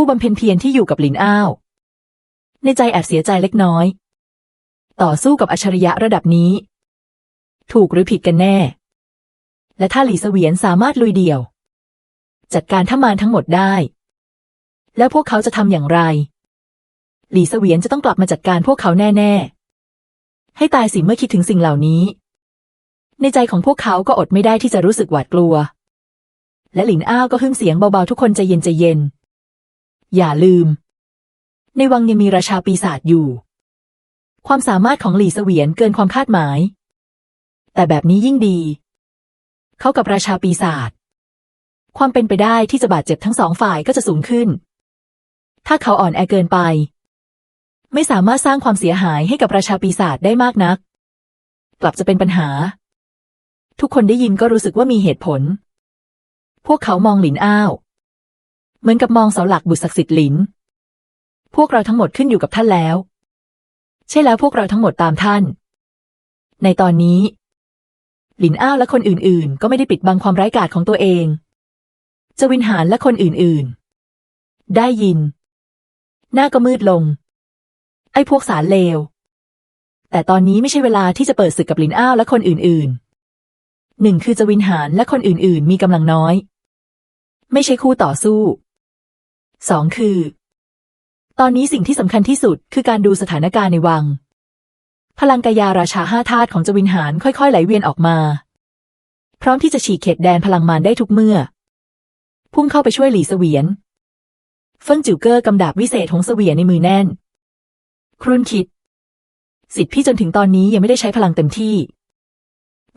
ผู้บำเพ็ญเพียรที่อยู่กับหลินอ้าว ในใจแอบเสียใจเล็กน้อย ต่อสู้กับอัจฉริยะระดับนี้ ถูกหรือผิดกันแน่ และถ้าหลีเสวียนสามารถลุยเดี่ยว จัดการท่ามานทั้งหมดได้ แล้วพวกเขาจะทำอย่างไร หลีเสวียนจะต้องกลับมาจัดการพวกเขาแน่ ๆ ให้ตายสิเมื่อคิดถึงสิ่งเหล่านี้ ในใจของพวกเขาก็อดไม่ได้ที่จะรู้สึกหวาดกลัว และหลินอ้าวก็ฮึ่มเสียงเบาๆทุกคนใจเย็นใจเย็น อย่าลืม ในวังยังมีราชาปีศาจอยู่ ความสามารถของหลี่เสวียนเกินความคาดหมาย แต่แบบนี้ยิ่งดี เขากับราชาปีศาจความเป็นไปได้ที่จะบาดเจ็บทั้งสองฝ่ายก็จะสูงขึ้น ถ้าเขาอ่อนแอเกินไป ไม่สามารถสร้างความเสียหายให้กับราชาปีศาจได้มากนัก กลับจะเป็นปัญหา ทุกคนได้ยินก็รู้สึกว่ามีเหตุผล พวกเขามองหลินอ้าว เหมือนกับมองเสาหลักบุตรศักดิ์สิทธิ์หลิน พวกเราทั้งหมดขึ้นอยู่กับท่านแล้ว ใช่แล้วพวกเราทั้งหมดตามท่าน ในตอนนี้ หลินอ้าวและคนอื่นๆ ก็ไม่ได้ปิดบังความร้ายกาจของตัวเองจวินหานและคนอื่นๆ ได้ยิน หน้าก็มืดลง ไอ้พวกสารเลว แต่ตอนนี้ไม่ใช่เวลาที่จะเปิดศึกกับหลินอ้าวและคนอื่นๆ หนึ่งคือจวินหานและคนอื่นๆ มีกำลังน้อย ไม่ใช่คู่ต่อสู้ สองคือ ตอนนี้สิ่งที่สำคัญที่สุดคือการดูสถานการณ์ในวัง พลังกายาราชาห้าธาตุของจวินหานค่อยๆไหลเวียนออกมา พร้อมที่จะฉีกเขตแดนพลังมารได้ทุกเมื่อ พุ่งเข้าไปช่วยหลีเสวียนเฟิ่งจิ๋วเกอร์กำดาบวิเศษของเสวียนในมือแน่น ครุ่นคิด สิทธิ์พี่จนถึงตอนนี้ยังไม่ได้ใช้พลังเต็มที่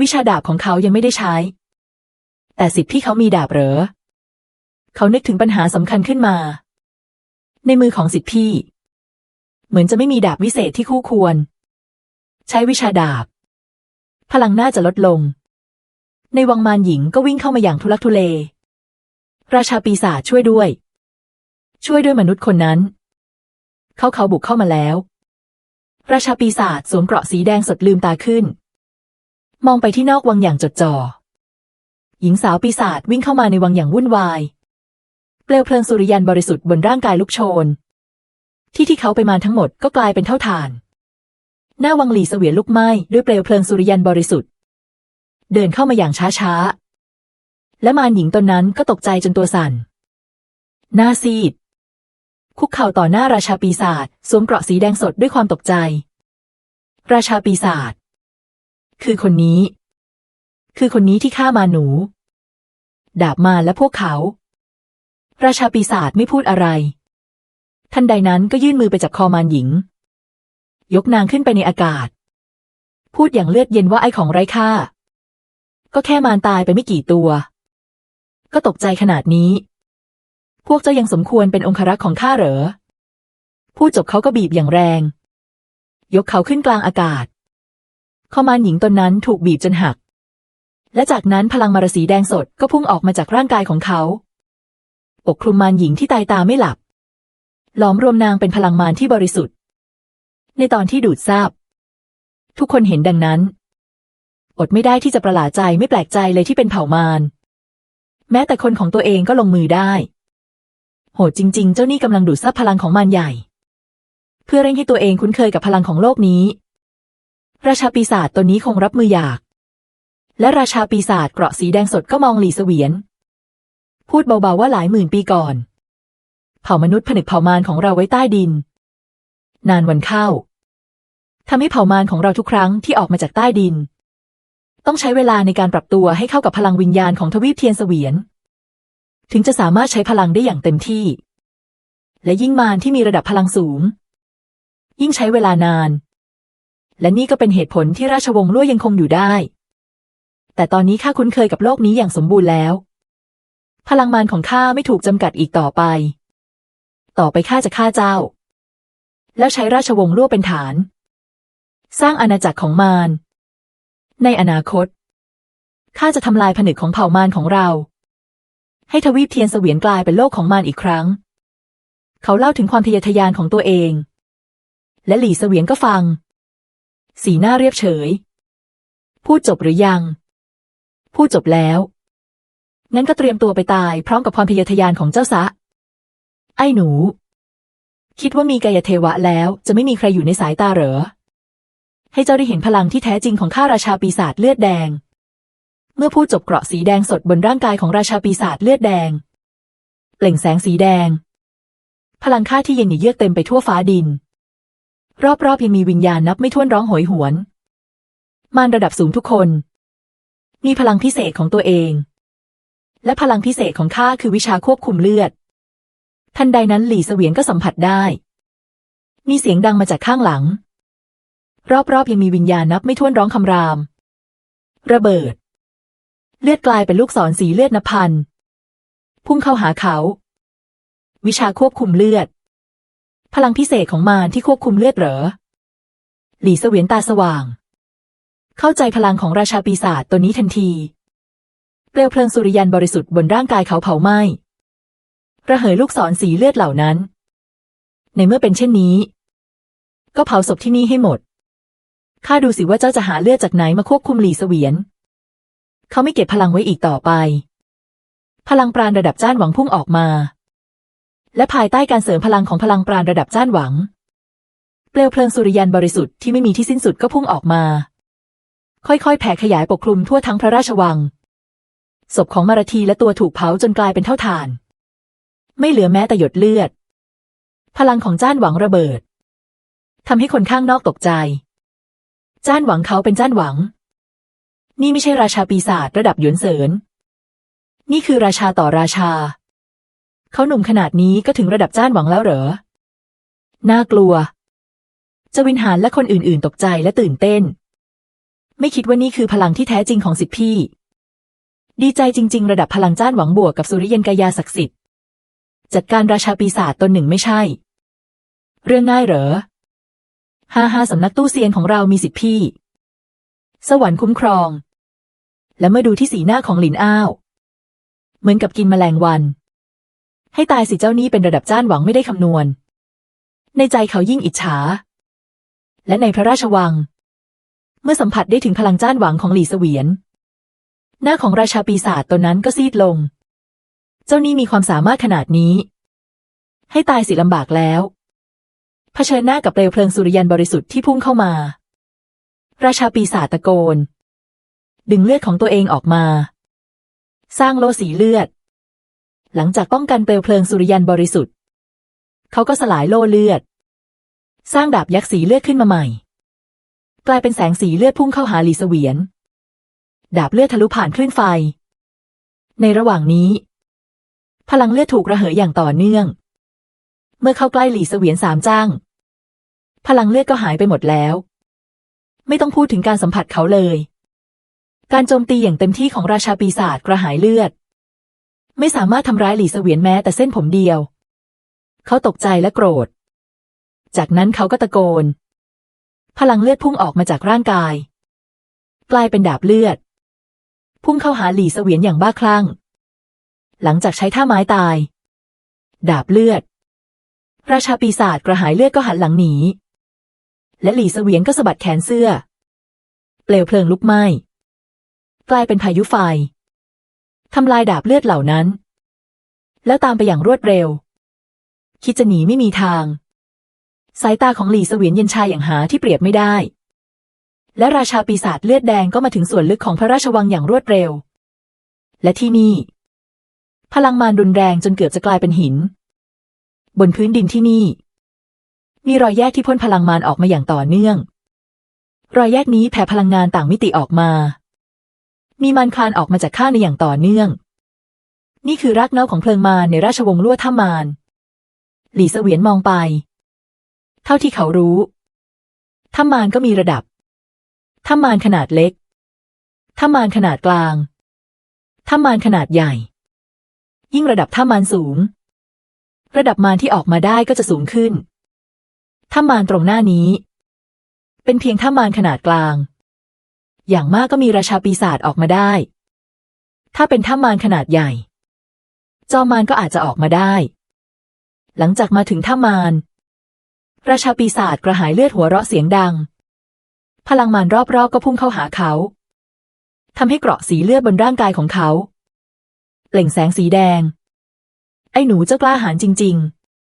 วิชาดาบของเขายังไม่ได้ใช้ แต่สิทธิ์พี่เขามีดาบเหรอ เขานึกถึงปัญหาสำคัญขึ้นมา ในมือของสิทธิพี่ เหมือนจะไม่มีดาบวิเศษที่คู่ควร ใช้วิชาดาบ พลังน่าจะลดลง ในวังมารหญิงก็วิ่งเข้ามาอย่างทุลักทุเล ราชาปีศาจช่วยด้วย ช่วยด้วยมนุษย์คนนั้น เขาเขาบุกเข้ามาแล้ว ราชาปีศาจสวมเกราะสีแดงสดลืมตาขึ้น มองไปที่นอกวังอย่างจดจ่อหญิงสาวปีศาจวิ่งเข้ามาในวังอย่างวุ่นวาย เปลวเพลิงสุริยันบริสุทธิ์บนร่างกายลุกโชน ที่ที่เขาไปมาทั้งหมดก็กลายเป็นเท่าฐาน หน้าวังหลีเสวียนลุกไหม้ด้วยเปลวเพลิงสุริยันบริสุทธิ์ เดินเข้ามาอย่างช้าๆ และมารหญิงตนนั้นก็ตกใจจนตัวสั่น หน้าซีด คุกเข่าต่อหน้าราชาปีศาจสวมเกราะสีแดงสดด้วยความตกใจ ราชาปีศาจคือคนนี้ คือคนนี้ที่ฆ่ามาหนู ดาบมาและพวกเขา ราชาปีศาจไม่พูดอะไร ทันใดนั้นก็ยื่นมือไปจับคอมารหญิง ยกนางขึ้นไปในอากาศ พูดอย่างเลือดเย็นว่าไอ้ของไร้ค่า ก็แค่มารตายไปไม่กี่ตัว ก็ตกใจขนาดนี้ พวกเจ้ายังสมควรเป็นองครักษ์ของข้าเหรอ พูดจบเขาก็บีบอย่างแรง ยกเขาขึ้นกลางอากาศคอมารหญิงตนนั้นถูกบีบจนหัก และจากนั้นพลังมารสีแดงสดก็พุ่งออกมาจากร่างกายของเขา ปกคลุมมารหญิงที่ตายตาไม่หลับล้อมรวมนางเป็นพลังมารที่บริสุทธิ์ ในตอนที่ดูดซาบ ทุกคนเห็นดังนั้น อดไม่ได้ที่จะประหลาดใจไม่แปลกใจเลยที่เป็นเผ่ามารแม้แต่คนของตัวเองก็ลงมือได้ โหดจริง ๆ เจ้านี่กำลังดูดซับพลังของมารใหญ่ เพื่อเร่งให้ตัวเองคุ้นเคยกับพลังของโลกนี้ ราชาปีศาจตัวนี้คงรับมืออยาก และราชาปีศาจเกราะสีแดงสดก็มองหลีเสวียน พูดเบาๆว่าหลายหมื่นปีก่อน เผ่ามนุษย์ผนึกเผ่ามารของเราไว้ใต้ดิน นานวันเข้าทำให้เผ่ามารของเราทุกครั้งที่ออกมาจากใต้ดิน ต้องใช้เวลาในการปรับตัวให้เข้ากับพลังวิญญาณของทวีปเทียนเสวียน ถึงจะสามารถใช้พลังได้อย่างเต็มที่ และยิ่งมารที่มีระดับพลังสูง ยิ่งใช้เวลานาน และนี่ก็เป็นเหตุผลที่ราชวงศ์ลั่วยังคงอยู่ได้ แต่ตอนนี้ข้าคุ้นเคยกับโลกนี้อย่างสมบูรณ์แล้ว พลังมารของข้าไม่ถูกจำกัดอีกต่อไป ต่อไปข้าจะฆ่าเจ้า แล้วใช้ราชวงศ์ลั่วเป็นฐาน สร้างอาณาจักรของมาร ในอนาคตข้าจะทำลายผนึกของเผ่ามารของเรา ให้ทวีปเทียนเสวียนกลายเป็นโลกของมารอีกครั้ง เขาเล่าถึงความทะเยอทะยานของตัวเอง และหลี่เสวียนก็ฟัง สีหน้าเรียบเฉย พูดจบหรือยัง พูดจบแล้ว งั้นก็เตรียมตัวไปตายพร้อมกับความทะเยอทยานของเจ้าซะ ไอ้หนู คิดว่ามีกายเทวะแล้ว จะไม่มีใครอยู่ในสายตาเหรอ ให้เจ้าได้เห็นพลังที่แท้จริงของข้าราชาปีศาจเลือดแดง เมื่อพูดจบเกราะสีแดงสดบนร่างกายของราชาปีศาจเลือดแดง เปล่งแสงสีแดง พลังข้าที่เย็นหนีเยือกเต็มไปทั่วฟ้าดิน รอบๆยังมีวิญญาณนับไม่ถ้วนร้องโหยหวน มารระดับสูงทุกคน มีพลังพิเศษของตัวเอง และพลังพิเศษของข้าคือวิชาควบคุมเลือด ทันใดนั้นหลี่เสวียนก็สัมผัสได้ มีเสียงดังมาจากข้างหลัง รอบๆยังมีวิญญาณนับไม่ถ้วนร้องคำราม ระเบิด เลือดกลายเป็นลูกศรสีเลือดนพัน พุ่งเข้าหาเขา วิชาควบคุมเลือด พลังพิเศษของมารที่ควบคุมเลือดเหรอ หลี่เสวียนตาสว่าง เข้าใจพลังของราชาปีศาจตัวนี้ทันที เปลวเพลิงสุริยันบริสุทธิ์บนร่างกายเขาเผาไหม้ระเหยลูกศรสีเลือดเหล่านั้น ในเมื่อเป็นเช่นนี้ ก็เผาศพที่นี่ให้หมด ข้าดูสิว่าเจ้าจะหาเลือดจากไหนมาควบคุมหลีเสวียน เขาไม่เก็บพลังไว้อีกต่อไป พลังปราณระดับจ้านหวังพุ่งออกมา และภายใต้การเสริมพลังของพลังปราณระดับจ้านหวัง เปลวเพลิงสุริยันบริสุทธิ์ที่ไม่มีที่สิ้นสุดก็พุ่งออกมา ค่อยๆ แผ่ขยายปกคลุมทั่วทั้งพระราชวัง ศพของมารทีและตัวถูกเผาจนกลายเป็นเท่าฐาน ไม่เหลือแม้แต่หยดเลือด พลังของจ้านหวังระเบิดทำให้คนข้างนอกตกใจ จ้านหวังเขาเป็นจ้านหวัง นี่ไม่ใช่ราชาปีศาจระดับหยวนเสิน นี่คือราชาต่อราชา เขาหนุ่มขนาดนี้ก็ถึงระดับจ้านหวังแล้วเหรอ น่ากลัว จวินหานและคนอื่นๆ ตกใจและตื่นเต้น ไม่คิดว่านี่คือพลังที่แท้จริงของสิทธิพี่ ดีใจจริง ๆ ระดับพลังจ้านหวังบวกกับสุริยันกายาศักดิ์สิทธิ์ จัดการราชาปีศาจตนหนึ่งไม่ใช่ เรื่องง่ายเหรอฮ่าฮ่าสำนักตู้เซียนของเรามีสิทธิพี่ สวรรค์คุ้มครอง และเมื่อดูที่สีหน้าของหลินอ้าว เหมือนกับกินแมลงวัน ให้ตายสิเจ้านี่เป็นระดับจ้านหวังไม่ได้คำนวณ ในใจเขายิ่งอิจฉา และในพระราชวัง เมื่อสัมผัสได้ถึงพลังจ้านหวังของหลี่เสวียน หน้าของราชาปีศาจตนนั้นก็ซีดลง เจ้านี่มีความสามารถขนาดนี้ ให้ตายสิลำบากแล้วเผชิญหน้ากับเปลวเพลิงสุริยันบริสุทธิ์ที่พุ่งเข้ามา ราชาปีศาจตะโกน ดึงเลือดของตัวเองออกมา สร้างโลสีเลือด หลังจากป้องกันเปลวเพลิงสุริยันบริสุทธิ์ เขาก็สลายโลเลือด สร้างดาบยักษ์สีเลือดขึ้นมาใหม่ กลายเป็นแสงสีเลือดพุ่งเข้าหาหลีเสวียน ดาบเลือดทะลุผ่านคลื่นไฟ ในระหว่างนี้ พลังเลือดถูกระเหยอย่างต่อเนื่อง เมื่อเข้าใกล้หลี่เสวียนสามจ้าง พลังเลือดก็หายไปหมดแล้ว ไม่ต้องพูดถึงการสัมผัสเขาเลย การโจมตีอย่างเต็มที่ของราชาปีศาจกระหายเลือด ไม่สามารถทำร้ายหลี่เสวียนแม้แต่เส้นผมเดียว เขาตกใจและโกรธ จากนั้นเขาก็ตะโกน พลังเลือดพุ่งออกมาจากร่างกายกลายเป็นดาบเลือด พุ่งเข้าหาหลี่เสวียนอย่างบ้าคลั่ง หลังจากใช้ท่าไม้ตาย ดาบเลือด ราชาปีศาจกระหายเลือดก็หันหลังหนี และหลี่เสวียนก็สะบัดแขนเสื้อ เปลวเพลิงลุกไหม้ กลายเป็นพายุไฟ ทำลายดาบเลือดเหล่านั้น แล้วตามไปอย่างรวดเร็ว คิดจะหนีไม่มีทาง สายตาของหลี่เสวียนเย็นชาอย่างหาที่เปรียบไม่ได้ และราชาปีศาจเลือดแดงก็มาถึงส่วนลึกของพระราชวังอย่างรวดเร็ว และที่นี่ พลังมารรุนแรงจนเกือบจะกลายเป็นหิน บนพื้นดินที่นี่ มีรอยแยกที่พ่นพลังมารออกมาอย่างต่อเนื่อง รอยแยกนี้แผ่พลังงานต่างมิติออกมา มีมารคลานออกมาจากข้างในอย่างต่อเนื่อง นี่คือรากเหง้าของเพลิงมารในราชวงศ์ลั่วท่ามารหลี่เสวียนมองไป เท่าที่เขารู้ถ้ามารก็มีระดับ ถ้ามารขนาดเล็ก ถ้ามารขนาดกลาง ถ้ามารขนาดใหญ่ ยิ่งระดับถ้ามารสูง ระดับมารที่ออกมาได้ก็จะสูงขึ้น ถ้ามารตรงหน้านี้ เป็นเพียงถ้ามารขนาดกลาง อย่างมากก็มีราชาปีศาจออกมาได้ ถ้าเป็นถ้ามารขนาดใหญ่ จอมารก็อาจจะออกมาได้ หลังจากมาถึงถ้ามารราชาปีศาจกระหายเลือดหัวเราะเสียงดัง พลังมารรอบๆ ก็พุ่งเข้าหาเขาทำให้เกราะสีเลือดบนร่างกายของเขา เปล่งแสงสีแดง ไอ้หนูเจ้ากล้าหาญจริง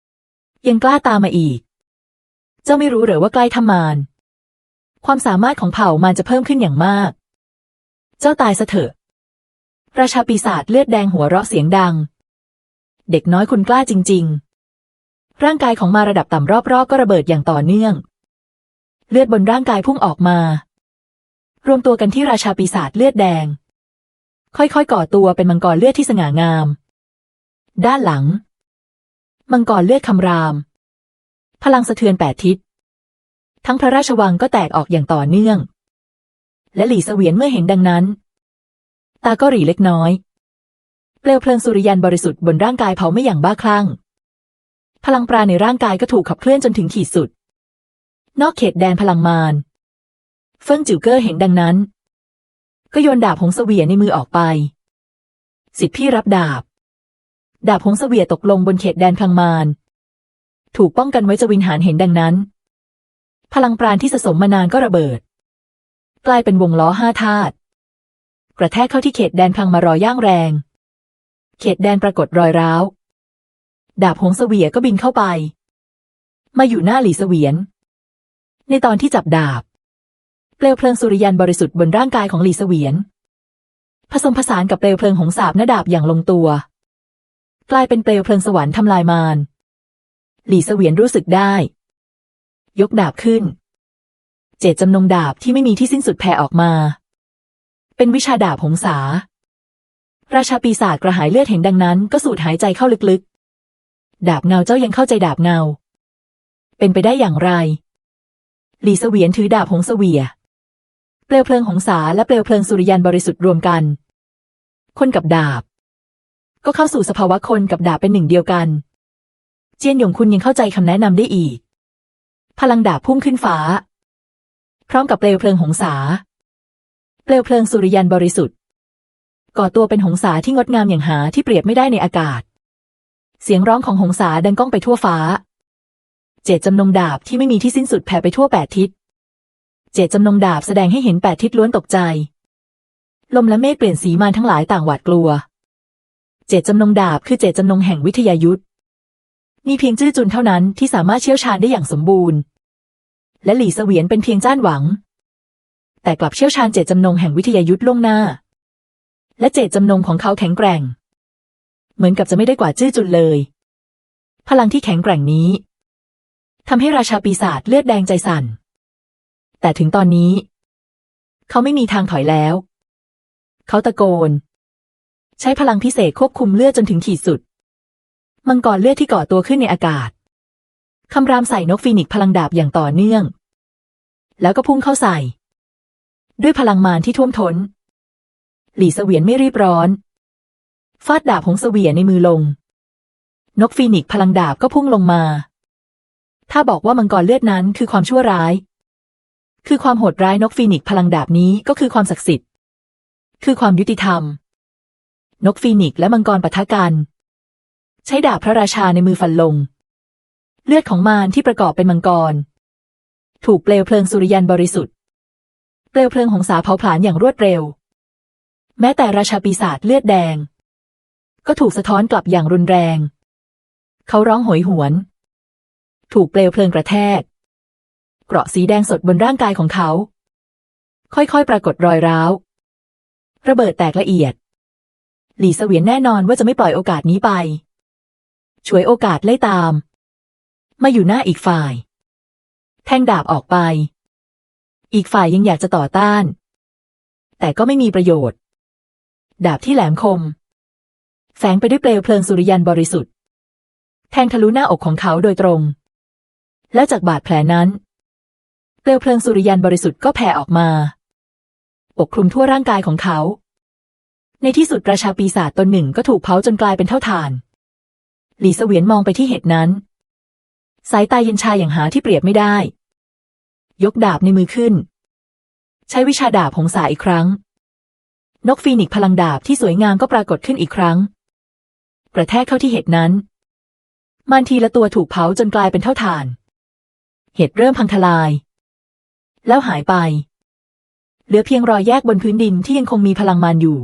ๆ ยังกล้าตามมาอีก เจ้าไม่รู้หรือว่าใกล้ทำมานความสามารถของเผ่ามารจะเพิ่มขึ้นอย่างมาก เจ้าตายซะเถอะ ราชาปีศาจเลือดแดงหัวเราะเสียงดัง เด็กน้อยคุณกล้าจริง ๆ ร่างกายของมาระดับต่ำรอบๆ ก็ระเบิดอย่างต่อเนื่อง เลือดบนร่างกายพุ่งออกมา รวมตัวกันที่ราชาปีศาจเลือดแดง ค่อยๆ ก่อตัวเป็นมังกรเลือดที่สง่างาม ด้านหลัง มังกรเลือดคำราม พลังสะเทือนแปดทิศ ทั้งพระราชวังก็แตกออกอย่างต่อเนื่อง และหลี่เสวียนเมื่อเห็นดังนั้น ตาก็หรี่เล็กน้อย เปลวเพลิงสุริยันบริสุทธิ์บนร่างกายเผาไม่อย่างบ้าคลั่งพลังปราณในร่างกายก็ถูกขับเคลื่อนจนถึงขีดสุด นอกเขตแดนพลังมารเฟิงจิ๋วเก้อเห็นดังนั้น ก็โยนดาบหงสเสวียในมือออกไป สิทธิพี่รับดาบ ดาบหงสเสวียตกลงบนเขตแดนพลังมารถูกป้องกันไว้จวินหารเห็นดังนั้น พลังปราณที่สะสมมานานก็ระเบิด กลายเป็นวงล้อห้าธาตุกระแทกเข้าที่เขตแดนพลังมารอย่างแรง เขตแดนปรากฏรอยร้าว ดาบหงสเสวียก็บินเข้าไป มาอยู่หน้าหลีเสวียน ในตอนที่จับดาบ เปลวเพลิงสุริยันบริสุทธิ์บนร่างกายของหลีเสวียน ผสมผสานกับเปลวเพลิงหงสาบหน้าดาบอย่างลงตัว กลายเป็นเปลวเพลิงสวรรค์ทำลายมารหลีเสวียนรู้สึกได้ ยกดาบขึ้น เจตจำนงดาบที่ไม่มีที่สิ้นสุดแผ่ออกมา เป็นวิชาดาบหงสา ราชาปีศาจกระหายเลือดเห็นดังนั้นก็สูดหายใจเข้าลึกๆ ดาบเงาเจ้ายังเข้าใจดาบเงา เป็นไปได้อย่างไร หลีเสวียนถือดาบหงสเสวีย เปลวเพลิงหงสาและเปลวเพลิงสุริยันบริสุทธิ์รวมกัน คนกับดาบ ก็เข้าสู่สภาวะคนกับดาบเป็นหนึ่งเดียวกัน เจียนหยงคุณยังเข้าใจคำแนะนำได้อีก พลังดาบพุ่งขึ้นฟ้า พร้อมกับเปลวเพลิงหงสา เปลวเพลิงสุริยันบริสุทธิ์ก่อตัวเป็นหงสาที่งดงามอย่างหาที่เปรียบไม่ได้ในอากาศ เสียงร้องของหงสาดังก้องไปทั่วฟ้า เจตจำนงดาบที่ไม่มีที่สิ้นสุดแผ่ไปทั่วแปดทิศ เจตจำนงดาบแสดงให้เห็นแปดทิศล้วนตกใจ ลมและเมฆเปลี่ยนสีมาทั้งหลายต่างหวาดกลัว เจตจำนงดาบคือเจตจำนงแห่งวิทยายุทธมีเพียงจื้อจุนเท่านั้นที่สามารถเชี่ยวชาญได้อย่างสมบูรณ์ และหลี่เสวียนเป็นเพียงจ้านหวัง แต่กลับเชี่ยวชาญเจตจำนงแห่งวิทยายุทธล่วงหน้า และเจตจำนงของเขาแข็งแกร่ง เหมือนกับจะไม่ได้กว่าจื้อจุนเลย พลังที่แข็งแกร่งนี้ ทำให้ราชาปีศาจเลือดแดงใจสั่น แต่ถึงตอนนี้ เขาไม่มีทางถอยแล้ว เขาตะโกน ใช้พลังพิเศษควบคุมเลือดจนถึงขีดสุด มังกรเลือดที่ก่อตัวขึ้นในอากาศคำรามใส่นกฟีนิกพลังดาบอย่างต่อเนื่อง แล้วก็พุ่งเข้าใส่ ด้วยพลังมารที่ท่วมทน้น หลี่เสวียนไม่รีบร้อน ฟาดดาบหงเสวียนในมือลง นกฟีนิกพลังดาบก็พุ่งลงมา ถ้าบอกว่ามังกรเลือดนั้นคือความชั่วร้าย คือความโหดร้ายนกฟีนิกซ์พลังดาบนี้ก็คือความศักดิ์สิทธิ์ คือความยุติธรรม นกฟีนิกซ์และมังกรปะทะกัน ใช้ดาบพระราชาในมือฟันลง เลือดของมารที่ประกอบเป็นมังกร ถูกเปลวเพลิงสุริยันบริสุทธิ์ เปลวเพลิงของสาเผาผลาญอย่างรวดเร็ว แม้แต่ราชาปีศาจเลือดแดง ก็ถูกสะท้อนกลับอย่างรุนแรง เขาร้องโหยหวน ถูกเปลวเพลิงกระแทก เกราะสีแดงสดบนร่างกายของเขา ค่อยๆ ปรากฏรอยร้าว ระเบิดแตกละเอียด หลี่เสวียนแน่นอนว่าจะไม่ปล่อยโอกาสนี้ไป ช่วยโอกาสไล่ตาม มาอยู่หน้าอีกฝ่าย แทงดาบออกไป อีกฝ่ายยังอยากจะต่อต้าน แต่ก็ไม่มีประโยชน์ ดาบที่แหลมคมแฝงไปด้วยเปลวเพลิงสุริยันบริสุทธิ์ แทงทะลุหน้าอกของเขาโดยตรง แล้วจากบาดแผลนั้น เปลวเพลิงสุริยันบริสุทธิ์ก็แผ่ออกมา ปกคลุมทั่วร่างกายของเขา ในที่สุดราชาปีศาจตนหนึ่งก็ถูกเผาจนกลายเป็นเท่าฐาน หลีเสวียนมองไปที่เหตุนั้น สายตาเย็นชาอย่างหาที่เปรียบไม่ได้ ยกดาบในมือขึ้น ใช้วิชาดาบหงสาอีกครั้ง นกฟีนิกซ์พลังดาบที่สวยงามก็ปรากฏขึ้นอีกครั้ง กระแทกเข้าที่เหตุนั้นมันทีละตัวถูกเผาจนกลายเป็นเท่าฐาน เหตุเริ่มพังทลาย แล้วหายไป เหลือเพียงรอยแยกบนพื้นดินที่ยังคงมีพลังมารอยู่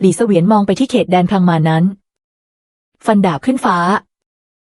หลีเสวียนมองไปที่เขตแดนพลังมานั้น ฟันดาบขึ้นฟ้า